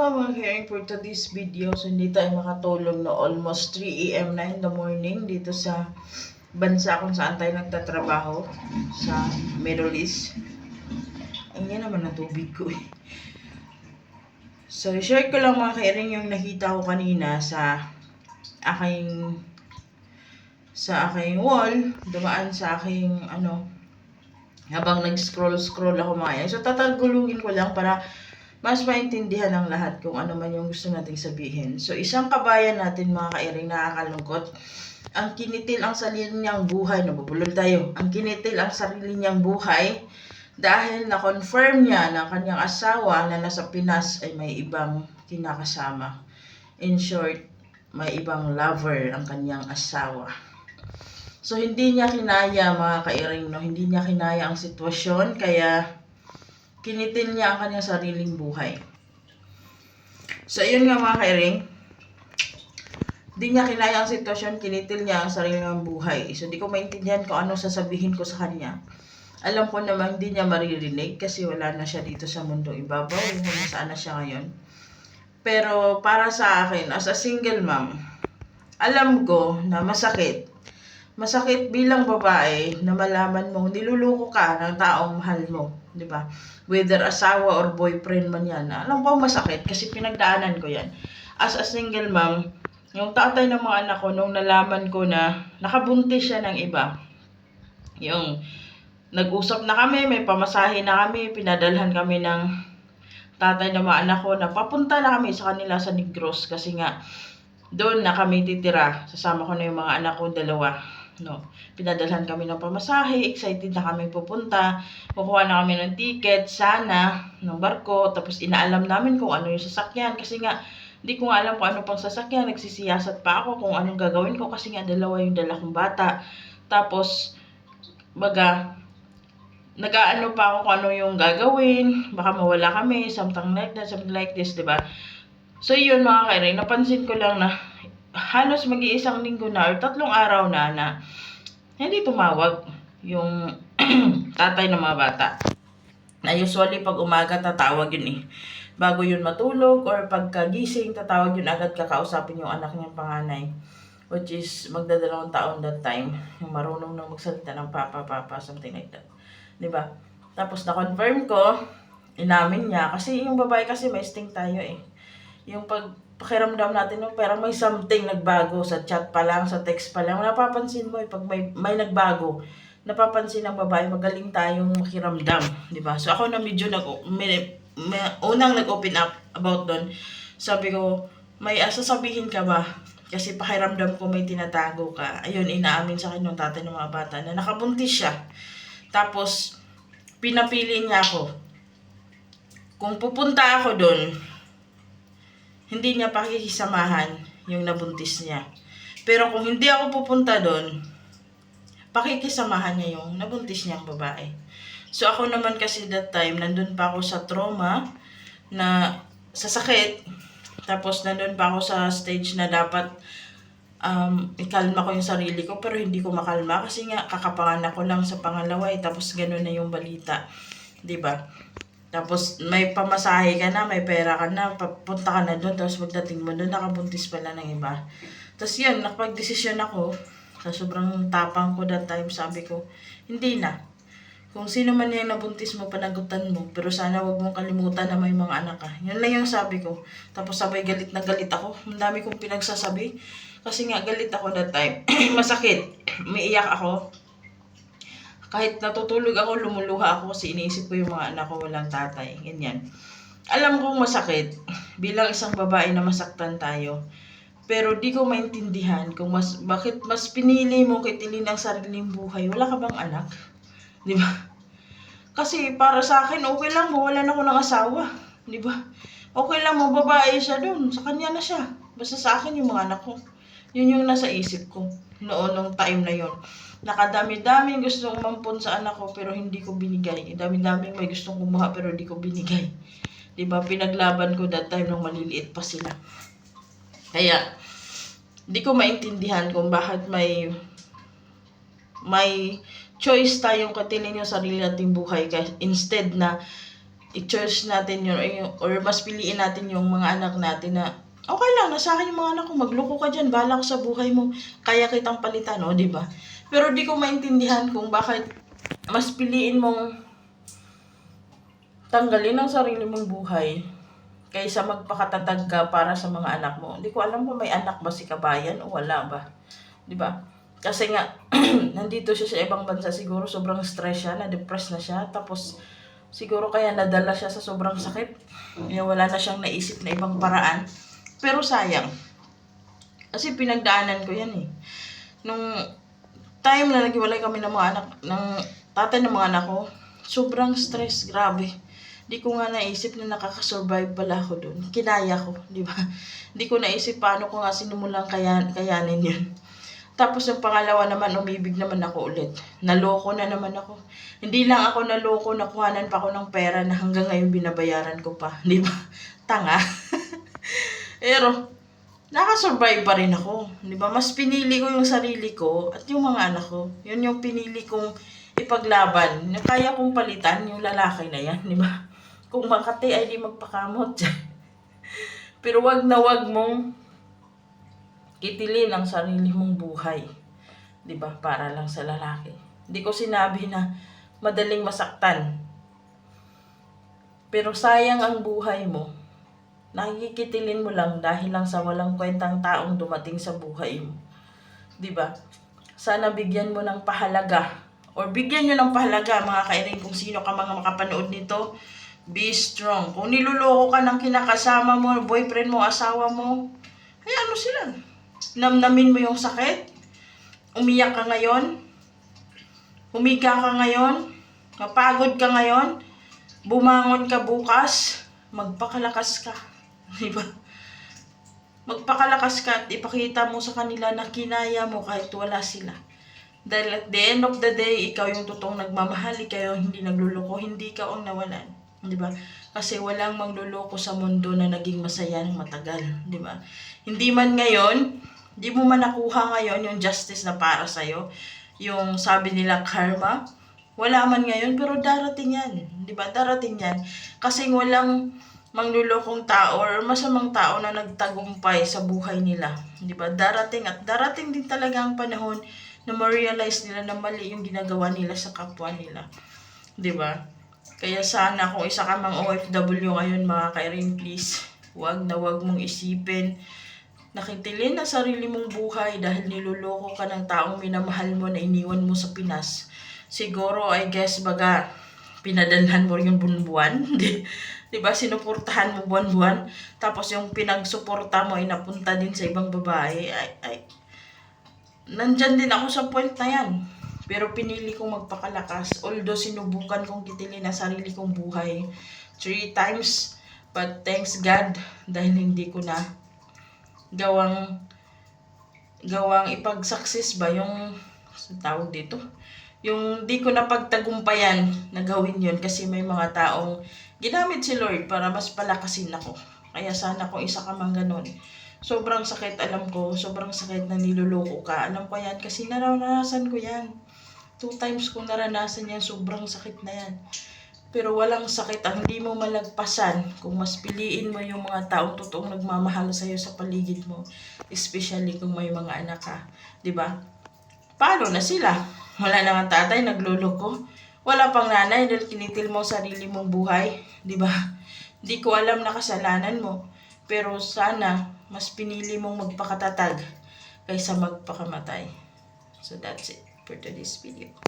nga mga caring for today's video. So, hindi tayo makatulog na almost 3 a.m. na in the morning dito sa bansa kung saan tayo nagtatrabaho sa Middle East. Ang yan naman ang tubig ko eh. So, share ko lang mga caring yung nakita ko kanina sa aking sa aking wall, dumaan sa aking ano, habang nag-scroll-scroll ako mga yan. So, tatagulungin ko lang para mas maintindihan ng lahat kung ano man yung gusto nating sabihin. So, isang kabayan natin mga kairing nakakalungkot. Ang kinitil ang sarili niyang buhay, nabubulol tayo, ang kinitil ang sarili niyang buhay dahil na-confirm niya na kanyang asawa na nasa Pinas ay may ibang kinakasama. In short, may ibang lover ang kanyang asawa. So, hindi niya kinaya mga kairing, no? Hindi niya kinaya ang sitwasyon, kaya kinitil niya ang kanyang sariling buhay. So, yun nga mga kairing. Hindi niya kinaya ang sitwasyon, kinitil niya ang sariling buhay. So, di ko maintindihan kung ano sasabihin ko sa kanya. Alam ko naman hindi niya maririnig kasi wala na siya dito sa mundong ibabaw, kung nasaan na siya ngayon. Pero para sa akin, as a single mom, alam ko na masakit masakit bilang babae na malaman mong niluluko ka ng taong mahal mo, di ba? Whether asawa or boyfriend man yan. Alam ko masakit kasi pinagdaanan ko yan. As a single mom, yung tatay ng mga anak ko, nung nalaman ko na nakabuntis siya ng iba, yung nag-usap na kami, may pamasahe na kami, pinadalhan kami ng tatay ng mga anak ko na papunta na kami sa kanila sa Negros kasi nga doon na kami titira. Sasama ko na yung mga anak ko dalawa. No. Pinadalhan kami ng pamasahe, excited na kami pupunta. Kukuha na kami ng ticket, sana, ng barko. Tapos inaalam namin kung ano yung sasakyan. Kasi nga, hindi ko nga alam kung ano pang sasakyan. Nagsisiyasat pa ako kung anong gagawin ko. Kasi nga, dalawa yung dala kong bata. Tapos, baga, nag-aano pa ako kung ano yung gagawin. Baka mawala kami, something like that, something like this, di ba? So, yun mga kairay, napansin ko lang na halos mag-iisang linggo na or tatlong araw na na hindi tumawag yung tatay ng mga bata. Na usually pag umaga tatawag yun eh. Bago yun matulog or pagkagising tatawag yun agad kakausapin yung anak niyang panganay. Which is magdadalawang taon that time. Yung marunong nang magsalita ng papa, papa, something like that. ba? Tapos na-confirm ko, inamin niya. Kasi yung babae kasi may instinct tayo eh. Yung pag pakiramdam natin yung parang may something nagbago sa chat pa lang, sa text pa lang. Napapansin mo eh, pag may, may nagbago, napapansin ng babae, magaling tayong makiramdam. di ba So ako na medyo nag, may, may, unang nag-open up about doon, sabi ko, may uh, sasabihin ka ba? Kasi pakiramdam ko may tinatago ka. Ayun, inaamin sa akin yung tatay ng mga bata na nakabuntis siya. Tapos, pinapili niya ako. Kung pupunta ako doon, hindi niya pakikisamahan yung nabuntis niya. Pero kung hindi ako pupunta doon, pakikisamahan niya yung nabuntis niyang babae. So ako naman kasi that time, nandun pa ako sa trauma, na sa sakit, tapos nandun pa ako sa stage na dapat um, ikalma ko yung sarili ko, pero hindi ko makalma kasi nga kakapanganak ko lang sa pangalawa eh, tapos ganun na yung balita. 'di ba? Tapos may pamasahe ka na, may pera ka na, papunta ka na doon, tapos pagdating mo doon, nakabuntis pala ng iba. Tapos yun, nakapag-desisyon ako, sa sobrang tapang ko that time, sabi ko, hindi na. Kung sino man yung nabuntis mo, panagutan mo, pero sana wag mong kalimutan na may mga anak ka. Yun lang yung sabi ko. Tapos sabay galit na galit ako. Ang dami kong pinagsasabi. Kasi nga galit ako that time. Masakit. May iyak ako kahit natutulog ako, lumuluha ako kasi iniisip ko yung mga anak ko walang tatay. Ganyan. Alam kong masakit bilang isang babae na masaktan tayo. Pero di ko maintindihan kung mas, bakit mas pinili mo kitilin ang sariling buhay. Wala ka bang anak? Di ba? Kasi para sa akin, okay lang mo, wala na ako ng asawa. Di ba? Okay lang mo, babae siya doon. Sa kanya na siya. Basta sa akin yung mga anak ko. Yun yung nasa isip ko noon nung time na yon. Nakadami-daming gustong mampun sa anak ko pero hindi ko binigay. Dami-daming may gustong kumuha pero hindi ko binigay. 'Di ba? Pinaglaban ko that time nung maliliit pa sila. Kaya hindi ko maintindihan kung bakit may may choice tayong katilin yung sarili nating buhay kasi instead na i-choose natin yun or, or mas piliin natin yung mga anak natin na okay lang, nasa akin yung mga anak ko, magloko ka dyan, bahala ka sa buhay mo, kaya kitang palitan, o, di ba? Pero di ko maintindihan kung bakit mas piliin mong tanggalin ang sarili mong buhay kaysa magpakatatag ka para sa mga anak mo. Hindi ko alam kung may anak ba si kabayan o wala ba. Di ba? Kasi nga, nandito siya sa ibang bansa, siguro sobrang stress siya, na-depress na siya, tapos siguro kaya nadala siya sa sobrang sakit. Kaya wala na siyang naisip na ibang paraan. Pero sayang. Kasi pinagdaanan ko yan eh. Nung time na naghiwalay kami ng mga anak, ng tatay ng mga anak ko, sobrang stress, grabe. Di ko nga naisip na nakakasurvive pala ako doon. Kinaya ko, di ba? Di ko naisip paano ko nga sinimulang kaya, kayanin yun. Tapos yung pangalawa naman, umibig naman ako ulit. Naloko na naman ako. Hindi lang ako naloko, nakuhanan pa ako ng pera na hanggang ngayon binabayaran ko pa. Di ba? Tanga. Pero, nakasurvive pa rin ako. Di ba? Mas pinili ko yung sarili ko at yung mga anak ko. Yun yung pinili kong ipaglaban. Na kaya kong palitan yung lalaki na yan. Di ba? Kung makati ay di magpakamot. Pero wag na wag mong kitilin ang sarili mong buhay. 'Di ba? Para lang sa lalaki. Hindi ko sinabi na madaling masaktan. Pero sayang ang buhay mo. Nakikitilin mo lang dahil lang sa walang kwentang taong dumating sa buhay mo. 'Di ba? Sana bigyan mo ng pahalaga or bigyan nyo ng pahalaga mga kairing kung sino ka mga makapanood nito. Be strong. Kung niluloko ka ng kinakasama mo, boyfriend mo, asawa mo, hayaan mo sila. Namnamin mo yung sakit. Umiyak ka ngayon. Humiga ka ngayon. Mapagod ka ngayon. Bumangon ka bukas. Magpakalakas ka. Di ba? Magpakalakas ka at ipakita mo sa kanila na kinaya mo kahit wala sila. Dahil at the end of the day, ikaw yung totoong nagmamahal, ikaw yung hindi nagluloko, hindi ka ang nawalan. Di ba? Kasi walang mangluloko sa mundo na naging masaya ng matagal. Di ba? Hindi man ngayon, di mo man nakuha ngayon yung justice na para sa'yo, yung sabi nila karma, wala man ngayon, pero darating yan. Di ba? Darating yan. Kasi walang manglulokong tao or masamang tao na nagtagumpay sa buhay nila. Di ba? Darating at darating din talaga ang panahon na ma-realize nila na mali yung ginagawa nila sa kapwa nila. Di ba? Kaya sana kung isa ka mang OFW ngayon mga kairing please, wag na wag mong isipin nakitilin na sarili mong buhay dahil niloloko ka ng taong minamahal mo na iniwan mo sa Pinas. Siguro, I guess, baga, pinadanhan mo yung buwan-buwan. Di, ba? Sinuportahan mo buwan-buwan. Tapos yung pinagsuporta mo ay napunta din sa ibang babae. Ay, ay, nandyan din ako sa point na yan. Pero pinili kong magpakalakas. Although sinubukan kong kitilin ang sarili kong buhay three times. But thanks God dahil hindi ko na gawang gawang ipag-success ba yung tawag dito yung di ko na pagtagumpayan na gawin yun kasi may mga taong ginamit si Lord para mas palakasin ako kaya sana kung isa ka mang ganun sobrang sakit alam ko sobrang sakit na niloloko ka alam ko yan kasi naranasan ko yan two times ko naranasan yan sobrang sakit na yan pero walang sakit ang hindi mo malagpasan kung mas piliin mo yung mga taong totoong nagmamahal sa'yo sa paligid mo. Especially kung may mga anak ka. ba? Paano na sila? Wala nang tatay, nagluloko. Wala pang nanay dahil kinitil mo sarili mong buhay. 'di ba? Hindi ko alam na kasalanan mo. Pero sana, mas pinili mong magpakatatag kaysa magpakamatay. So that's it for today's video.